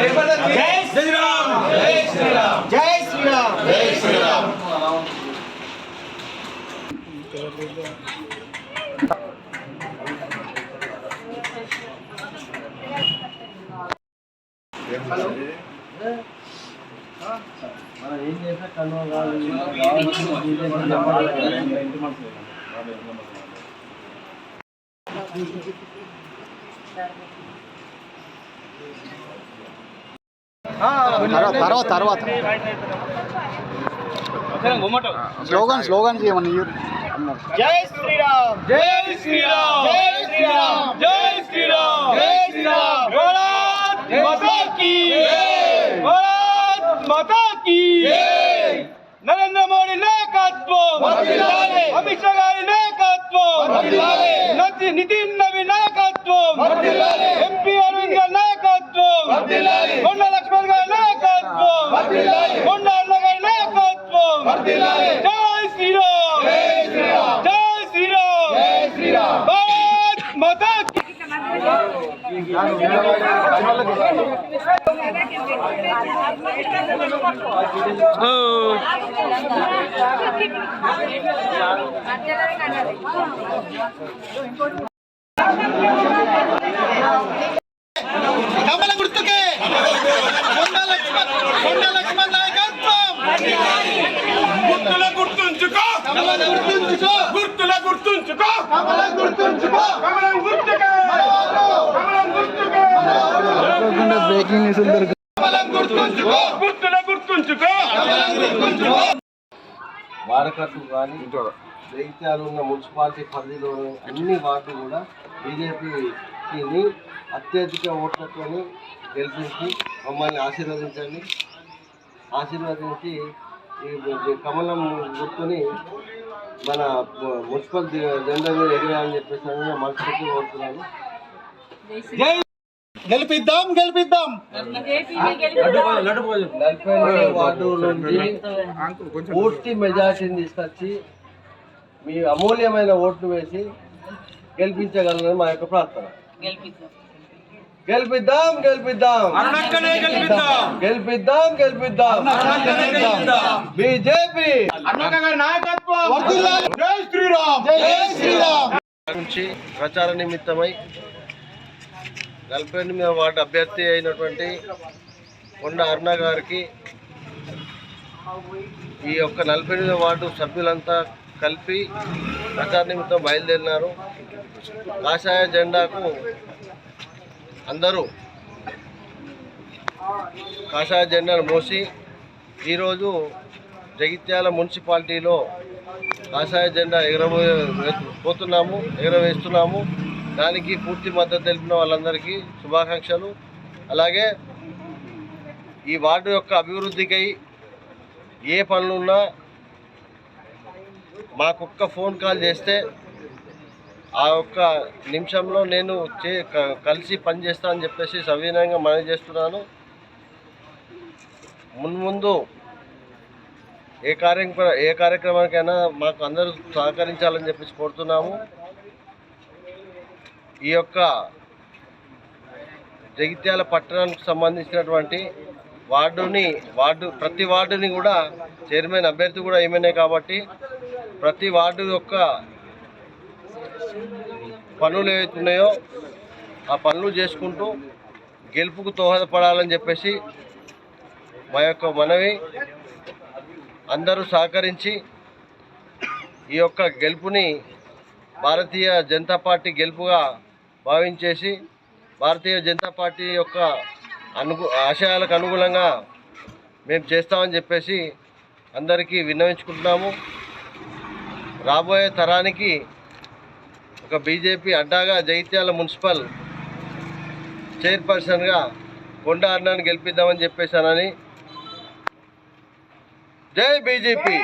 జై శ్రీరామ్. జై శ్రీరామ్ జై శ్రీరామ్ జై శ్రీరామ్ మనం ఏం చేసినా కన్వా కాదు తర్వాత తర్వాత స్లోగన్ స్లోగన్ చేయమని జై శ్రీరామ్. జై శ్రీరామ్. జై శ్రీరామ్. జై శ్రీరామ్. జై శ్రీరామ్. భారత్ మాతా కీ జై. భారత్ మాతా కీ జై. నరేంద్ర మోడీ నాయకత్వం. అమిత్ షా గారి నాయకత్వం. నితిన్ నవీ నాయకత్వం వర్ధిల్లాలి. ఎంపీ అరవింద్ గారి నాయకత్వం వర్ధిల్లాలి. కొండ లక్ష్మణ్ గారి నాయకత్వం వర్ధిల్లాలి. కొండ అన్న గారి నాయకత్వం వర్ధిల్లాలి. జై శ్రీరామ్ జై శ్రీరామ్ జై శ్రీరామ్ జై శ్రీరామ్ భారత్ మాతా కీ కమల గుర్తుకే కొండ లక్ష్మణ్ కొండ లక్ష్మణ్ నాయకత్వం గుర్తుల గుర్తుంచుకో కమల గుర్తుంచుకో గుర్తుల గుర్తుంచుకో కమల గుర్తుంచుకో కమలం గుర్తుకే కమలం గుర్తుకే బ్రేకింగ్ న్యూస్ వారకట్టు కానీ జగిత్యాలు ఉన్న మున్సిపాలిటీ పరిధిలో అన్ని వార్డు కూడా బీజేపీని అత్యధిక ఓట్లతో గెలిపించి మమ్మల్ని ఆశీర్వదించండి. ఆశీర్వదించి ఈ కమలం గుర్తుని మన మున్సిపల్ జెండా మీద ఎగిరాలని చెప్పేసి మనసుపెట్టి కోరుతున్నాను. గెలిపిద్దాం గెలిపిద్దాం. నలభై వార్డు నుండి పూర్తి మెజార్టీని తీసుకొచ్చి మీ అమూల్యమైన ఓట్లు వేసి గెలిపించగలరని మా యొక్క ప్రార్థన. గెలిపిద్దాం గెలిపిద్దాం. గెలిపిద్దాం. గెలిపిద్దాం బీజేపీ. అరుణక్క గారి నాయకత్వం. వర్ధిల్లాలి. జై శ్రీరామ్. జై శ్రీరామ్. నుంచి ప్రచార నిమిత్తమై నలభై ఎనిమిదవ వార్డు అభ్యర్థి అయినటువంటి కొండ అరుణ గారికి ఈ యొక్క నలభై ఎనిమిదవ వార్డు సభ్యులంతా కలిపి ప్రచార నిమిత్తం బయలుదేరినారు. కాషాయ జెండాకు అందరూ కాషాయ జెండాను మోసి ఈరోజు జగిత్యాల మున్సిపాలిటీలో కాషాయ జెండా ఎగరబో పోతున్నాము ఎగరవేస్తున్నాము. దానికి పూర్తి మద్దతు తెలిపిన వాళ్ళందరికీ శుభాకాంక్షలు. అలాగే ఈ వార్డు యొక్క అభివృద్ధికై ఏ పనులున్నా మాకొక్క ఫోన్ కాల్ చేస్తే ఆ ఒక్క నిమిషంలో నేను చే క- కలిసి పనిచేస్తా అని చెప్పేసి సవినయంగా మనవి చేస్తున్నాను. మున్ముందు ఏ కార్యక్రమ ఏ కార్యక్రమానికైనా మాకు అందరూ సహకరించాలని చెప్పేసి కోరుతున్నాము. ఈ యొక్క జగిత్యాల పట్టణానికి సంబంధించినటువంటి వార్డుని వార్డు ప్రతి వార్డుని కూడా చైర్మన్ అభ్యర్థి కూడా ఏమైనా కాబట్టి ప్రతి వార్డు యొక్క పనులు ఏవైతున్నాయో ఆ పనులు చేసుకుంటూ గెలుపుకు దోహదపడాలని చెప్పేసి మా యొక్క మనవి. అందరూ సహకరించి ఈ యొక్క గెలుపుని భారతీయ జనతా పార్టీ గెలుపుగా భావించేసి భారతీయ జనతా పార్టీ యొక్క అనుగు ఆశయాలకు అనుగుణంగా మేము చేస్తామని చెప్పేసి అందరికీ విన్నవించుకుంటున్నాము. రాబోయే తరానికి ఒక బీజేపీ అడ్డాగా జగిత్యాల మున్సిపల్ చైర్పర్సన్గా కొండ అన్నాన్ని గెలిపిద్దామని చెప్పేశానని జై బీజేపీ.